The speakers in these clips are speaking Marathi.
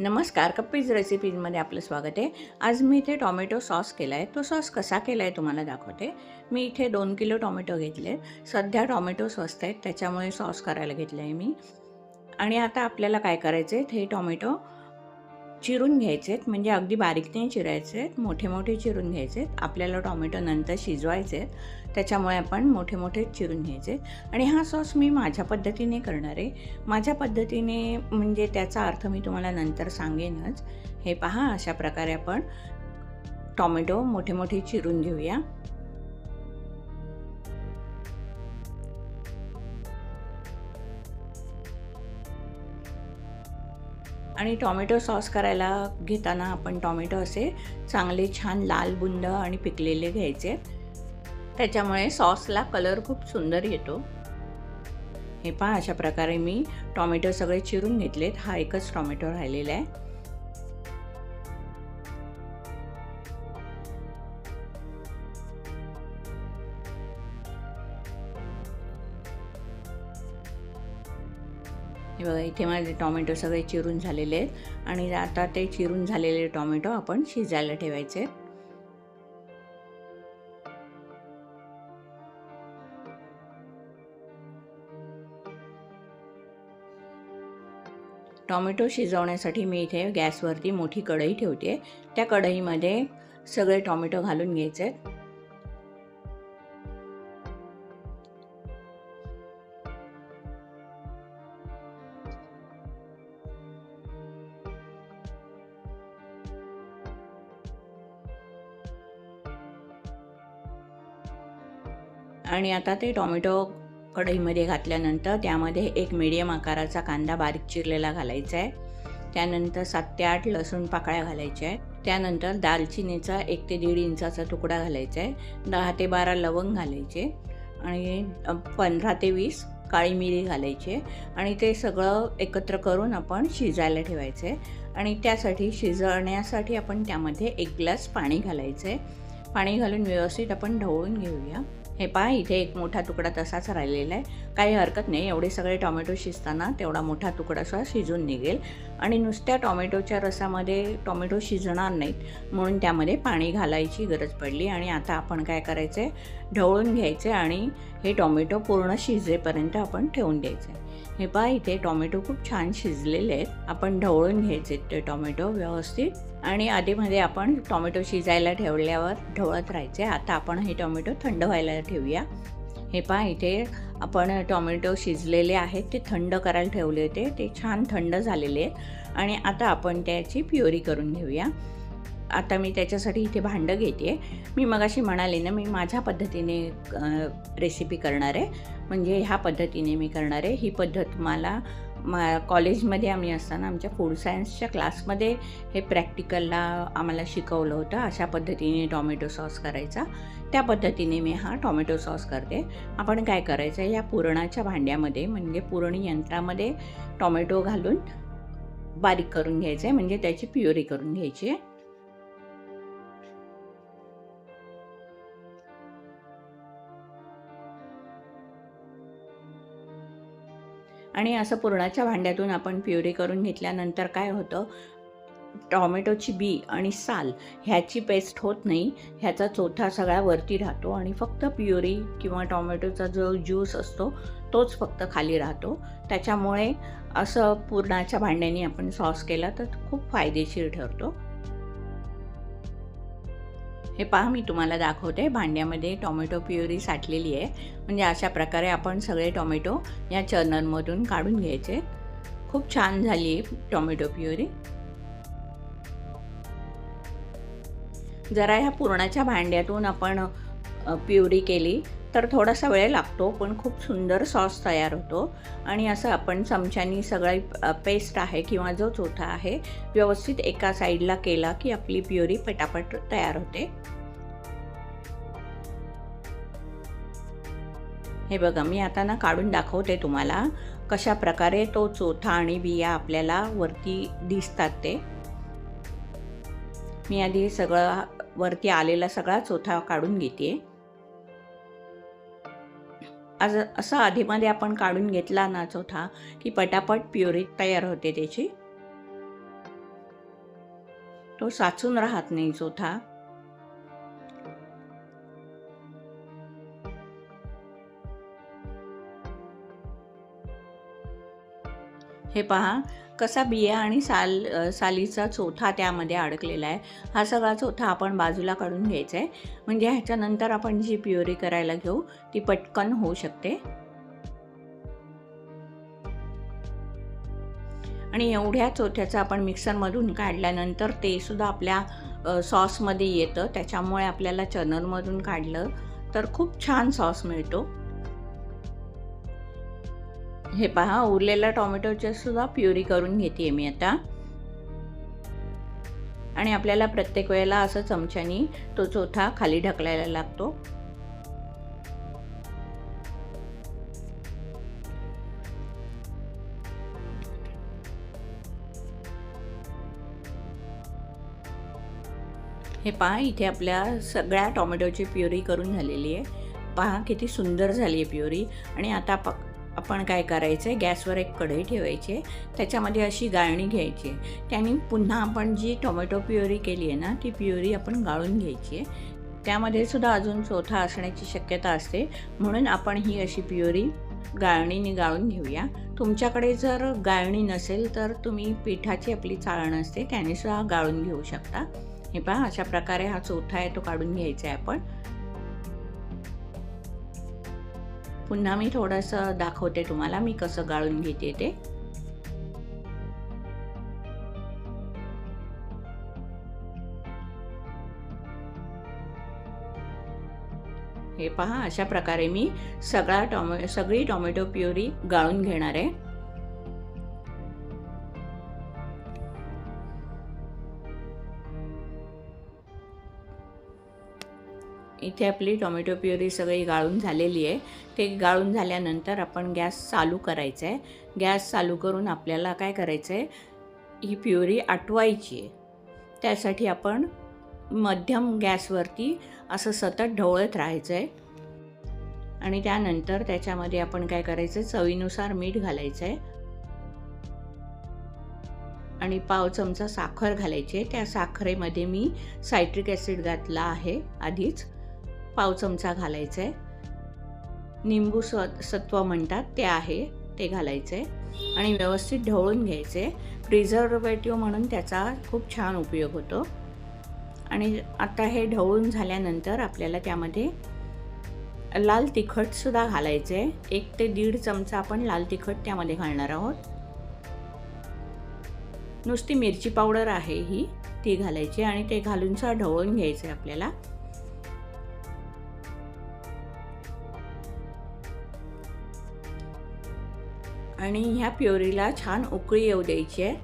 नमस्कार कप्पीज रेसिपीजमध्ये आपलं स्वागत आहे. आज मी इथे टॉमॅटो सॉस केला आहे तो सॉस कसा केला आहे तुम्हाला दाखवते. मी इथे दोन किलो टॉमॅटो घेतले. सध्या टॉमॅटो स्वस्त आहेत त्याच्यामुळे सॉस करायला घेतलं आहे मी. आणि आता आपल्याला काय करायचं आहे हे टॉमॅटो चिरून घ्यायचे आहेत म्हणजे अगदी बारीकने चिरायचे आहेत मोठे मोठे चिरून घ्यायचे आहेत आपल्याला टॉमॅटो नंतर शिजवायचे आहेत त्याच्यामुळे आपण मोठे मोठे चिरून घ्यायचे. आणि हा सॉस मी माझ्या पद्धतीने करणार आहे. माझ्या पद्धतीने म्हणजे त्याचा अर्थ मी तुम्हाला नंतर सांगेनच. हे पहा अशा प्रकारे आपण टॉमॅटो मोठे मोठे चिरून घेऊया. आणि टॉमॅटो सॉस करायला घेताना आपण टॉमॅटो असे चांगले छान लाल बुंद आणि पिकलेले घ्यायचे. त्याच्यामुळे सॉसला कलर खूप सुंदर येतो. हे पहा अशा प्रकारे मी टॉमॅटो सगळे चिरून घेतलेत. हा एकच टॉमॅटो राहिलेला आहे. हे बघा इथे माझे टॉमॅटो सगळे चिरून झालेले आहेत. आणि आता ते चिरून झालेले टॉमॅटो आपण शिजायला ठेवायचे. टॉमॅटो शिजवण्यासाठी मी इथे गॅसवरती मोठी कढई ठेवते. त्या कढईमध्ये सगळे टॉमॅटो घालून घ्यायचे. आणि आता ते टॉमॅटो कढईमध्ये घातल्यानंतर त्यामध्ये एक मीडियम आकाराचा कांदा बारीक चिरलेला घालायचा आहे. त्यानंतर सात ते आठ लसूण पाकळ्या घालायच्या आहेत. त्यानंतर दालचिनीचा एक ते दीड इंचाचा तुकडा घालायचा आहे. दहा ते बारा लवंग घालायचे आणि पंधरा ते वीस काळी मिरी घालायची आणि ते सगळं एकत्र करून आपण शिजायला ठेवायचं आहे. आणि त्यासाठी शिजवण्यासाठी आपण त्यामध्ये एक ग्लास पाणी घालायचं आहे. पाणी घालून व्यवस्थित आपण ढवळून घेऊया. हे पहा इथे एक मोठा तुकडा तसाच राहिलेला आहे. काही हरकत नाही एवढे सगळे टॉमॅटो शिजताना तेवढा मोठा तुकडा सुद्धा शिजून निघेल. आणि नुसत्या टॉमॅटोच्या रसामध्ये टॉमॅटो शिजणार नाहीत म्हणून त्यामध्ये पाणी घालायची गरज पडली. आणि आता आपण काय करायचं आहे ढवळून घ्यायचे आणि हे टॉमॅटो पूर्ण शिजेपर्यंत आपण ठेवून द्यायचे हे पहा इथे टॉमॅटो खूप छान शिजलेले आहेत. आपण ढवळून घ्यायचे ते टॉमॅटो व्यवस्थित. आणि आधीमध्ये आपण टॉमॅटो शिजायला ठेवल्यावर ढवळत राहायचे. आता आपण हे टॉमॅटो थंड व्हायला ठेवूया. हे पहा इथे आपण टॉमॅटो शिजलेले आहेत ते थंड करायला ठेवले होते. ते छान थंड झालेले आहेत. आणि आता आपण त्याची प्युरी करून घेऊया. आता मी त्याच्यासाठी इथे भांडं घेते. मी मगाशी म्हणाले ना मी माझ्या पद्धतीने रेसिपी करणार आहे. म्हणजे ह्या पद्धतीने मी करणार आहे. ही पद्धत मला मा कॉलेजमध्ये आम्ही असताना आमच्या फूड सायन्सच्या क्लासमध्ये हे प्रॅक्टिकलला आम्हाला शिकवलं होतं. अशा पद्धतीने टॉमॅटो सॉस करायचा. त्या पद्धतीने मी हा टॉमॅटो सॉस करते. आपण काय करायचं? या पुरणाच्या भांड्यामध्ये म्हणजे पुरणी यंत्रामध्ये टॉमॅटो घालून बारीक करून घ्यायचं आहे म्हणजे त्याची प्युरी करून घ्यायची आहे. आणि असं पुरणाच्या भांड्यातून आपण प्युरी करून घेतल्यानंतर काय होतं? टॉमॅटोची बी आणि साल ह्याची पेस्ट होत नाही. ह्याचा चोथा सगळा वरती राहतो आणि फक्त प्युरी किंवा टॉमॅटोचा जो ज्यूस असतो तोच फक्त खाली राहतो. त्याच्यामुळे असं पुरणाच्या भांड्याने आपण सॉस केला तर खूप फायदेशीर ठरतो. हे पहा मी तुम्हाला दाखवते. भांड्यामध्ये टॉमॅटो प्युरी साठलेली आहे. म्हणजे अशा प्रकारे आपण सगळे टॉमॅटो या चर्नरमधून काढून घ्यायचे. खूप छान झाली आहे टॉमॅटो प्युरी. जरा ह्या पुरणाच्या भांड्यातून आपण प्युरी केली. तर थोडासा वेळ लागतो पण खूप सुंदर सॉस तयार होतो. आणि असं आपण चमच्यानी सगळी पेस्ट आहे किंवा जो चोथा आहे व्यवस्थित एका साईडला केला की आपली प्युरी पटापट तयार होते. हे बघा मी आता ना काढून दाखवते तुम्हाला कशा प्रकारे तो चोथा आणि बिया आपल्याला वरती दिसतात ते. मी आधी सगळं वरती आलेला सगळा चोथा काढून घेते. आज असं आधीमध्ये आपण काढून घेतला ना चोथा की पटापट प्युरी तयार होते त्याची. तो साचून राहत नाही चोथा. हे पहा कसा बिया आणि साल सालीचा चोथा त्यामध्ये अडकलेला आहे. हा सगळा चोथा आपण बाजूला काढून घ्यायचा आहे. म्हणजे ह्याच्यानंतर आपण जी प्युरी करायला घेऊ ती पटकन होऊ शकते. आणि एवढ्या चोथ्याचं आपण मिक्सरमधून काढल्यानंतर ते सुद्धा आपल्या सॉसमध्ये येतं. त्याच्यामुळे आपल्याला चनरमधून काढलं तर खूप छान सॉस मिळतो. हे पहा उरलेल्या टोमॅटोचे सुद्धा प्युरी करून घेते मी आता. आणि आपल्याला प्रत्येक वेळेला असं चमच्यानी तो चोथा खाली ढकलायला लागतो. हे पहा इथे आपल्या सगळ्या टोमॅटोची प्युरी करून झालेली आहे. पहा किती सुंदर झाली आहे प्युरी आणि आता आपण काय करायचं? आहे गॅसवर एक कढई ठेवायची. आहे त्याच्यामध्ये अशी गाळणी घ्यायची. आहे त्याने पुन्हा आपण जी टोमॅटो प्युरी केली आहे ना ती प्युरी आपण गाळून घ्यायची आहे. त्यामध्ये सुद्धा अजून चोथा असण्याची शक्यता असते. म्हणून आपण ही अशी प्युरी गाळणीने गाळून घेऊया. तुमच्याकडे जर गाळणी नसेल तर तुम्ही पिठाची आपली चाळण असते त्याने सुद्धा गाळून घेऊ शकता. हे पहा अशा प्रकारे हा चोथा आहे तो काढून घ्यायचा आहे आपण. पुन्हा मी थोडंसं दाखवते तुम्हाला मी कसं गाळून घेते ते. हे पहा अशा प्रकारे मी सगळा टॉमॅ सगळी टॉमॅटो प्युरी गाळून घेणार आहे. इथे आपली टोमॅटो प्युरी सगळी गाळून झालेली आहे. ते गाळून झाल्यानंतर आपण गॅस चालू करायचं आहे. गॅस चालू करून आपल्याला काय करायचं आहे? ही प्युरी आटवायची आहे. त्यासाठी आपण मध्यम गॅसवरती असं सतत ढवळत राहायचं आहे. आणि त्यानंतर त्याच्यामध्ये आपण काय करायचं? चवीनुसार मीठ घालायचं आहे. आणि पाव चमचा साखर घालायची आहे. त्या साखरेमध्ये मी सायट्रिक ॲसिड घातला आहे आधीच. पाव चमचा घालायचं आहे निंबू स सत्व म्हणतात ते आहे ते घालायचं आहे आणि व्यवस्थित ढवळून घ्यायचे प्रिझर्वेटिव्ह म्हणून त्याचा खूप छान उपयोग होतो. आणि आता हे ढवळून झाल्यानंतर आपल्याला त्यामध्ये लाल तिखटसुद्धा घालायचं आहे एक ते दीड चमचा आपण लाल तिखट त्यामध्ये घालणार आहोत. नुसती मिरची पावडर आहे ही ती घालायची आणि ते घालूनसुद्धा ढवळून घ्यायचं आहे आपल्याला. आणि ह्या प्युरीला छान उकळी येऊ द्यायची आहे.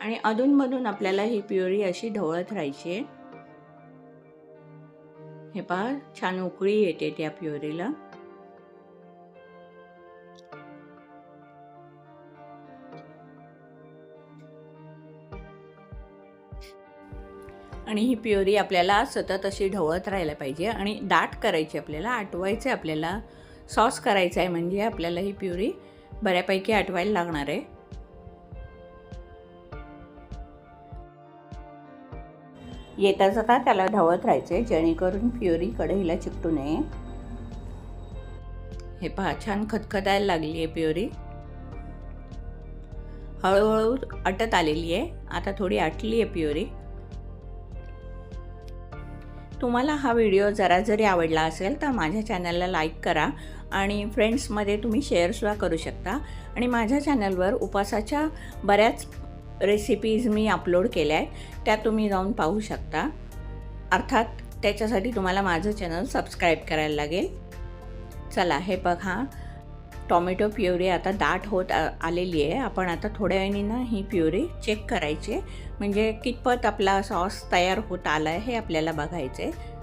आणि अधूनमधून आपल्याला ही प्युरी अशी ढवळत राहायची आहे. हे पहा छान उकळी येते त्या प्युरीला. आणि ही प्युरी आपल्याला सतत अशी ढवळत राहायला पाहिजे आणि दाट करायची आपल्याला आटवायचं आहे आपल्याला सॉस करायचा आहे म्हणजे आपल्याला ही प्युरी बऱ्यापैकी आटवायला लागणार आहे. येता जाता त्याला ढवळत राहायचे जेणेकरून प्युरी कढईला चिकटू नये. हे पहा छान खतखतायला लागली आहे प्युरी. हळूहळू अटत आलेली आहे आता थोडी आटली आहे प्युरी. तुम्हाला हा व्हिडिओ जरा जरी आवडला असेल तर माझ्या चॅनलला लाईक करा आणि फ्रेंड्समध्ये तुम्ही शेअरसुद्धा करू शकता. आणि माझ्या चॅनलवर उपासाच्या बऱ्याच रेसिपीज मी अपलोड केल्या आहेत. त्या तुम्ही जाऊन पाहू शकता. अर्थात त्याच्यासाठी तुम्हाला माझं चॅनल सबस्क्राईब करायला लागेल. चला हे बघा. टॉमॅटो प्युरी आता दाट होत आलेली आहे. आपण आता थोड्या वेळाने ना ही प्युरी चेक करायची. म्हणजे कितपत आपला सॉस तयार होत आला आहे हे आपल्याला बघायचं आहे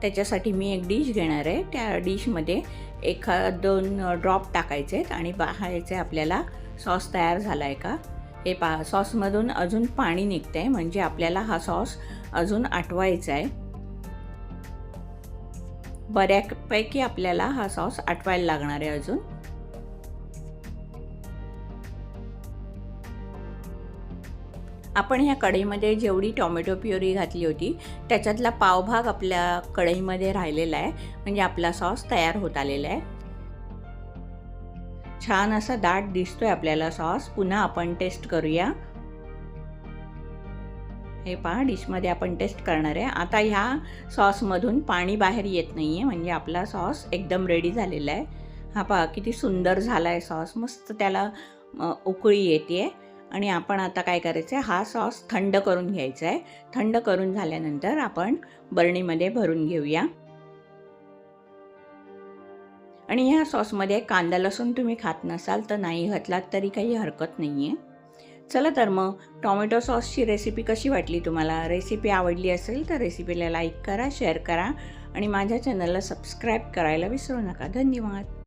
त्याच्यासाठी मी एक डिश घेणार आहे. त्या डिशमध्ये एखाद दोन ड्रॉप टाकायचे आहेत आणि पाहायचे आपल्याला सॉस तयार झाला आहे का. हे पा सॉसमधून अजून पाणी निघतं आहे म्हणजे आपल्याला हा सॉस अजून आटवायचा आहे बऱ्यापैकी आपल्याला हा सॉस आटवायला लागणार आहे अजून. आपण ह्या कढईमध्ये जेवढी टॉमॅटो प्युरी घातली होती त्याच्यातला पावभाग आपल्या कढईमध्ये राहिलेला आहे. म्हणजे आपला सॉस तयार होत आलेला आहे. छान असा दाट दिसतोय आपल्याला सॉस. पुन्हा आपण टेस्ट करूया. हे पहा डिशमध्ये आपण टेस्ट करणार आहे. आता ह्या सॉसमधून पाणी बाहेर येत नाही आहे म्हणजे आपला सॉस एकदम रेडी झालेला आहे. हा पहा किती सुंदर झाला आहे सॉस. मस्त त्याला उकळी येते आहे आणि आपण आता काय करायचं आहे हा सॉस थंड करून घ्यायचा आहे थंड करून झाल्यानंतर आपण बरणीमध्ये भरून घेऊया. आणि ह्या सॉसमध्ये कांदा लसूण तुम्ही खात नसाल तर नाही घातलात तरी काही हरकत नाही आहे चला तर मग टॉमॅटो सॉसची रेसिपी कशी वाटली तुम्हाला? रेसिपी आवडली असेल तर रेसिपीला लाईक करा शेअर करा आणि माझ्या चॅनलला सबस्क्राईब करायला विसरू नका. धन्यवाद.